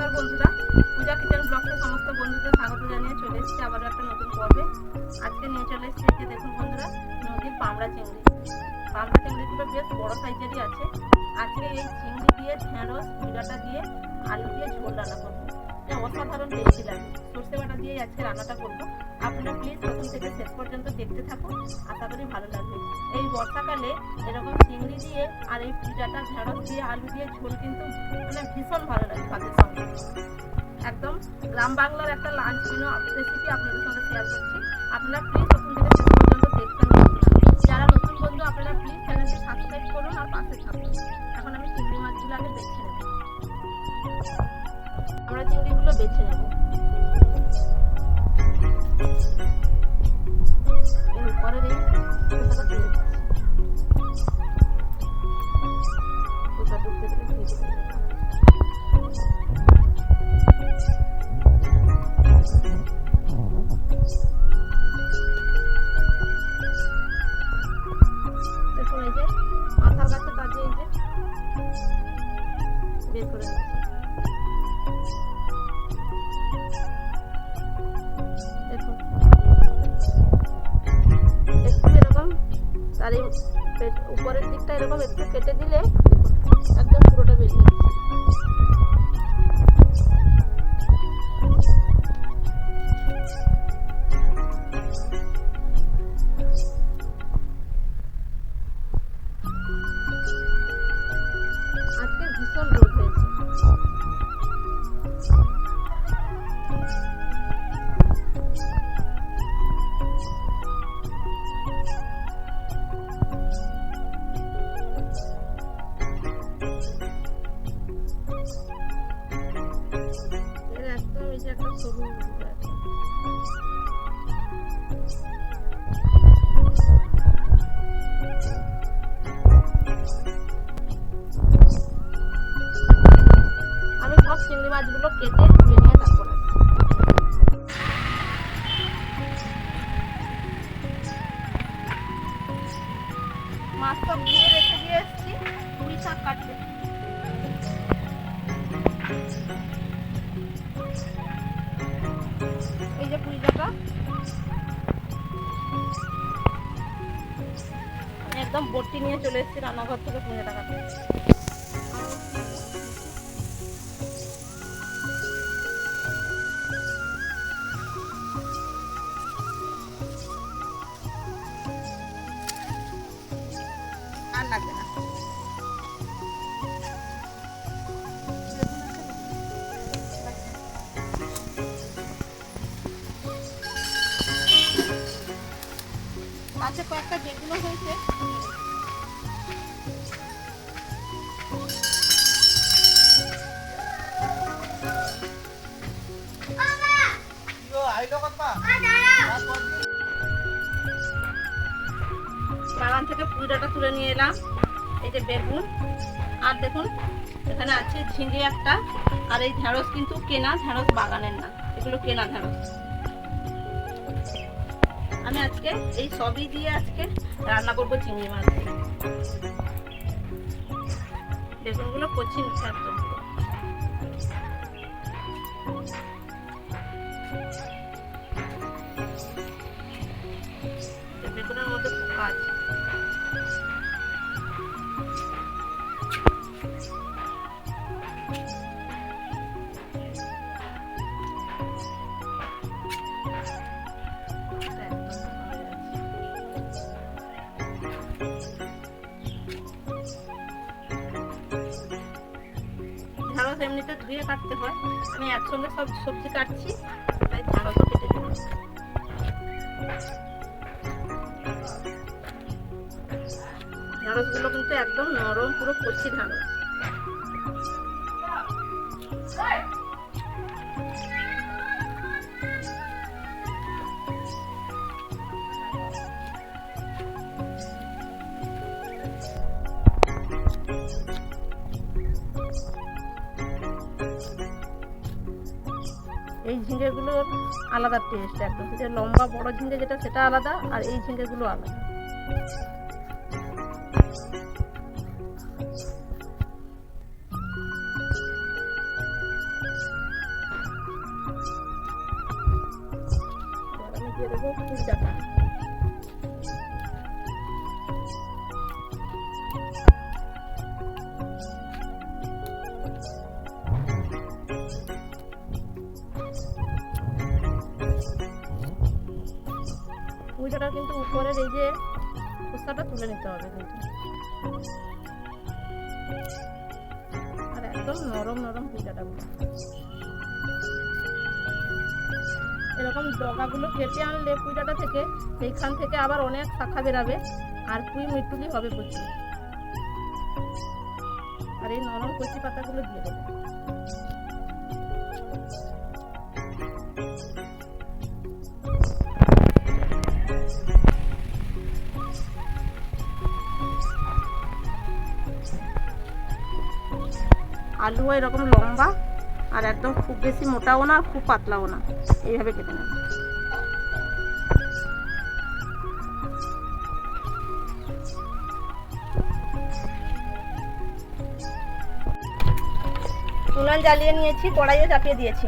নমস্কার বন্ধুরা। পূজা কিচেন ব্লগকে সমস্ত বন্ধুদের স্বাগত জানিয়ে চলে এসেছি আবার একটা নতুন পর্বে। আজকে নিয়ে চলে এসেছি যে দেখুন বন্ধুরা, নদীর পামড়া চিংড়ি। পামড়া চিংড়িগুলো বেশ বড় সাইজেরই আছে। আজকে এই চিংড়ি দিয়ে ঢেঁড়স পূজাটা দিয়ে আলু দিয়ে ঝোল রান্না করব। অসাধারণ টেস্টি লাগে। সর্ষে বাটা দিয়ে আজকে রান্নাটা করব। আপনারা প্লিজ প্রথম থেকে শেষ পর্যন্ত দেখতে থাকুন আশা করি ভালো লাগবে। এই বর্ষাকালে এরকম চিংড়ি দিয়ে আর এই পিঠাটা ঢেঁড়স দিয়ে, আলু দিয়ে ঝোল কিন্তু মানে ভীষণ ভালো লাগে ভাতের সঙ্গে। একদম গ্রাম বাংলার একটা লাঞ্চ রেসিপি আপনাদের সঙ্গে শেয়ার করছি। আপনারা প্লিজ বের করে একটু এরকম তার উপরের দিকটা এরকম একটু কেটে দিলে যে একটা রুট আমি সব চিংড়ি মাছগুলো কেটে ধুয়ে নিয়ে তারপর মাছ সব ধুয়ে রেখে দিয়ে এসেছি, পুঁই শাক কাটতে। এই যে কুড়ি টাকা। একদম বটি নিয়ে চলে এসেছি রান্নাঘর থেকে পুজো শাকটা যেগুলো হয়েছে বাগান থেকে পুইডাটা তুলে নিয়ে এলাম। এই যে বেগুন। আর দেখুন এখানে আছে ঝিঙে একটা। আর এই ঢেঁড়স কিন্তু কেনা ঢেঁড়স বাগানের না। এগুলো কেনা ঢেঁড়স। আমি আজকে এই সবই দিয়ে আজকে রান্না করব চিংড়ি মাছ দিয়ে। বেগুনগুলো কচি ঢেঁড়স এমনিতে ধুয়ে কাটতে হয়। আমি একসঙ্গে সব সবজি কাটছি, তাই ঢেঁড়সও কেটে ঢাঁড়সগুলো কিন্তু একদম নরম, পুরো কচি ঢেঁড়স এই ঝিঙেগুলোর আলাদা টেস্ট একদম যে লম্বা, বড় ঝিঙে যেটা, সেটা আলাদা, আর এই ঝিঙ্গেগুলো আলাদা। পুজোটা কিন্তু উপরের এই যে খোসাটা তুলে নিতে হবে কিন্তু। আর একদম নরম নরম পুজোটা। এরকম ডগাগুলো কেটে আনলে পুজোটা থেকে সেইখান থেকে আবার অনেক শাখা বেরাবে, আর পুঁই মিটুলি হবে প্রচুর। আর এই নরম কচি পাতাগুলো দিয়ে দেবো। আলুও এরকম লম্বা, আর একদম খুব বেশি মোটাও না, খুব পাতলাও না। এইভাবে কেটে নেব। উনান জ্বালিয়ে নিয়েছি কড়াইও চাপিয়ে দিয়েছি।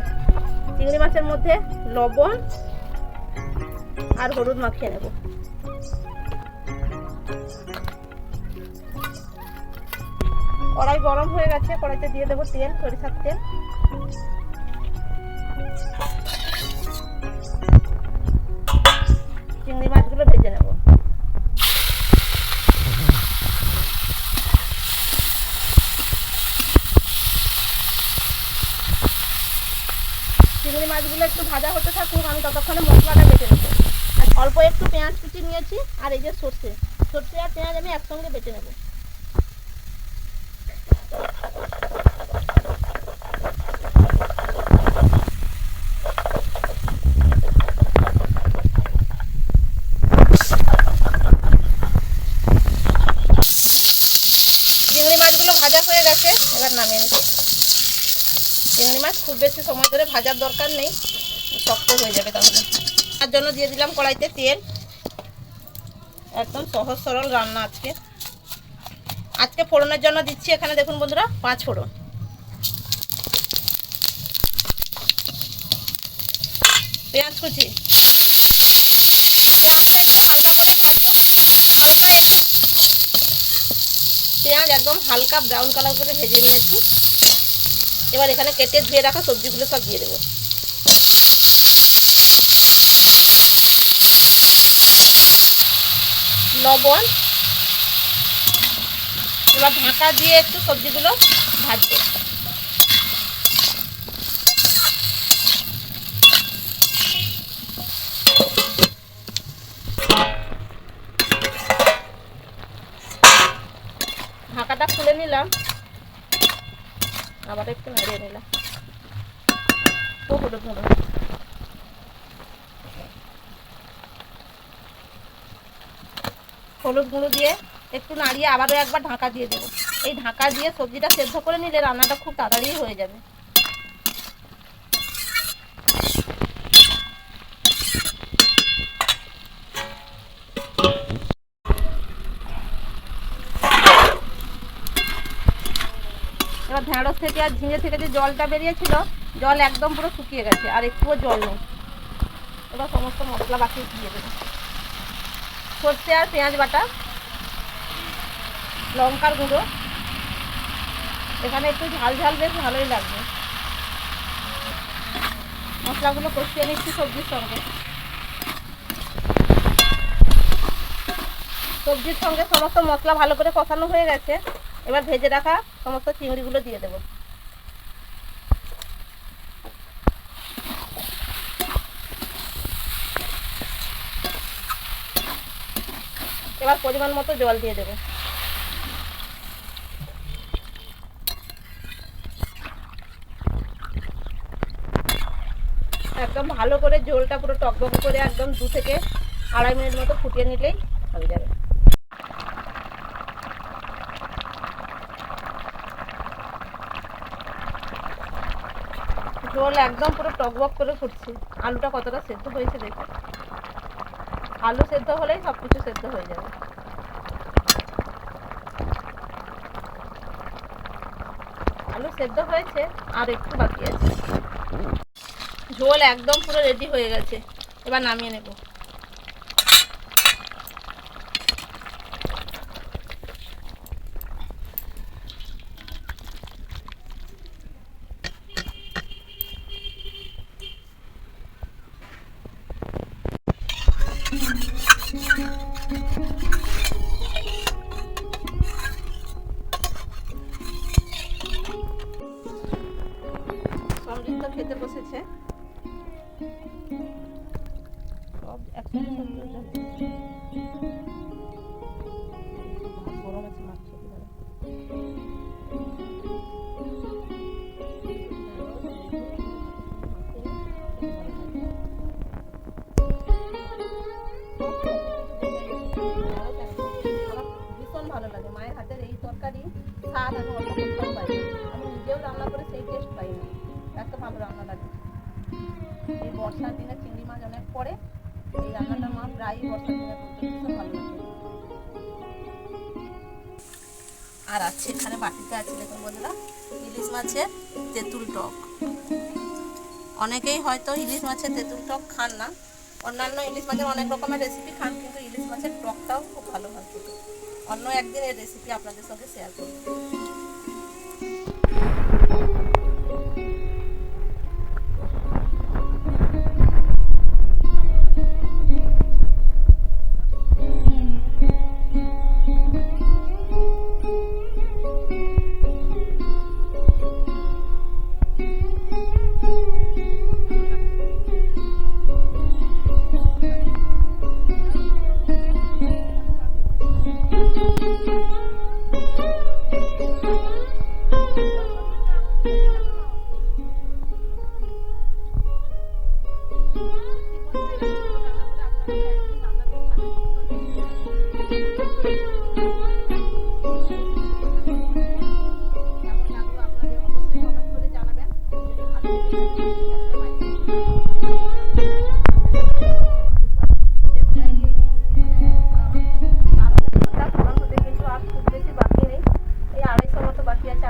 চিংড়ি মাছের মধ্যে লবণ আর হলুদ মাখিয়ে নেব। কড়াই গরম হয়ে গেছে, কড়াইতে দিয়ে দেবো তেল, সরিষার তেল। চিংড়ি মাছগুলো ভেজে নেব। চিংড়ি মাছগুলো একটু ভাজা হতে থাকুক, আমি ততক্ষণে মশলাটা বেটে নেব। আর অল্প একটু পেঁয়াজ কুচি নিয়েছি, আর এই যে সর্ষে। সর্ষে আর পেঁয়াজ আমি একসঙ্গে বেটে নেব। চিংড়ি মাছগুলো ভাজা হয়ে গেছে, এবার নামিয়ে চিংড়ি মাছ খুব বেশি সময় ধরে ভাজার দরকার নেই, শক্ত হয়ে যাবে তাহলে। তার জন্য দিয়ে দিলাম কড়াইতে তেল। একদম সহজ সরল রান্না আজকে। আজকে ফোড়নের জন্য দিচ্ছি এখানে দেখুন বন্ধুরা, পাঁচ ফোড়ন। পেঁয়াজ কুচি। পেঁয়াজটা একটু হালকা করে ভাজবো হালকা একটু পেঁয়াজ একদম হালকা ব্রাউন কালার করে ভেজে নিয়েছি। এবার এখানে কেটে ধুয়ে রাখা সবজিগুলো সব দিয়ে দেবো। লবণ এবার ঢাকা দিয়ে একটু সবজিগুলো ভাজবে। ঢাকাটা খুলে নিলাম। আবার একটু নেড়ে নিলাম। হলুদ গুঁড়ো হলুদ গুঁড়ো দিয়ে একটু নাড়িয়ে আবারও একবার ঢাকা দিয়ে দেবো। এই ঢাকা দিয়ে সবজিটা সেদ্ধ করে নিলে রান্নাটা খুব তাড়াতাড়ি হয়ে যাবে। এবার ঢেঁড়স থেকে আর ঝিঙে থেকে যে জলটা বেরিয়েছিল, জল একদম পুরো শুকিয়ে গেছে, আর একটুও জল নেই। এবার সমস্ত মশলা বাকি দিয়ে দেবো। সর্ষে আর পেঁয়াজ বাটা লঙ্কার গুঁড়ো। এখানে একটু ঝাল ঝাল বেশ ভালোই লাগবে। মশলাগুলো কষিয়ে নিচ্ছি সবজির সঙ্গে। সবজির সঙ্গে সমস্ত মশলা ভালো করে কষানো হয়ে গেছে। এবার ভেজে রাখা সমস্ত চিংড়িগুলো দিয়ে দেবো। এবার পরিমাণ মতো জল দিয়ে দেবো একদম ভালো করে ঝোলটা পুরো টকবক করে একদম দু থেকে আড়াই মিনিট মতো ফুটিয়ে নিলেই হয়ে যাবে। ঝোল একদম পুরো টকবক করে ফুটছে। আলুটা কতটা সেদ্ধ হয়েছে দেখে। আলু সেদ্ধ হলেই সব কিছু সেদ্ধ হয়ে যাবে। আলু সেদ্ধ হয়েছে আর একটু বাকি আছে। ঝোল একদম পুরো রেডি হয়ে গেছে। এবার নামিয়ে নেব। খেতে বসেছে। নিজেও রান্না করে সেই টেস্ট পাই না এত ভালো রান্না লাগে এই বর্ষার দিনে চিংড়ি মাছ অনেক পড়ে এই রান্নাটা মা প্রায়ই বর্ষার আর আছে এখানে বাটিতে আছে, দেখুন বন্ধুরা, ইলিশ মাছের তেঁতুল টক। অনেকেই হয়তো ইলিশ মাছের তেঁতুল টক খান না। অন্যান্য ইলিশ মাছের অনেক রকমের রেসিপি খান, কিন্তু ইলিশ মাছের টকটাও খুব ভালো হয়। অন্য একদিন এই রেসিপি আপনাদের সঙ্গে শেয়ার করব।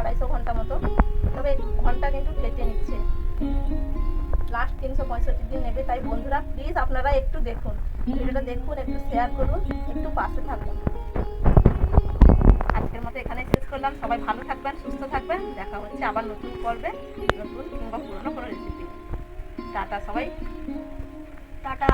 আড়াইশো ঘণ্টা মতো। তবে ঘণ্টা কিন্তু কেটে নিচ্ছে। লাস্ট তিনশো পঁয়ষট্টি দিন নেবে। তাই বন্ধুরা প্লিজ আপনারা একটু দেখুন। ভিডিওটা দেখুন, একটু শেয়ার করুন, একটু পাশে থাকুন। আজকের মতো এখানে শেষ করলাম। সবাই ভালো থাকবেন, সুস্থ থাকবেন। দেখা হচ্ছে আবার নতুন পর্বে, নতুন কিংবা পুরনো কোনো রেসিপি টাটা সবাই। টাটা।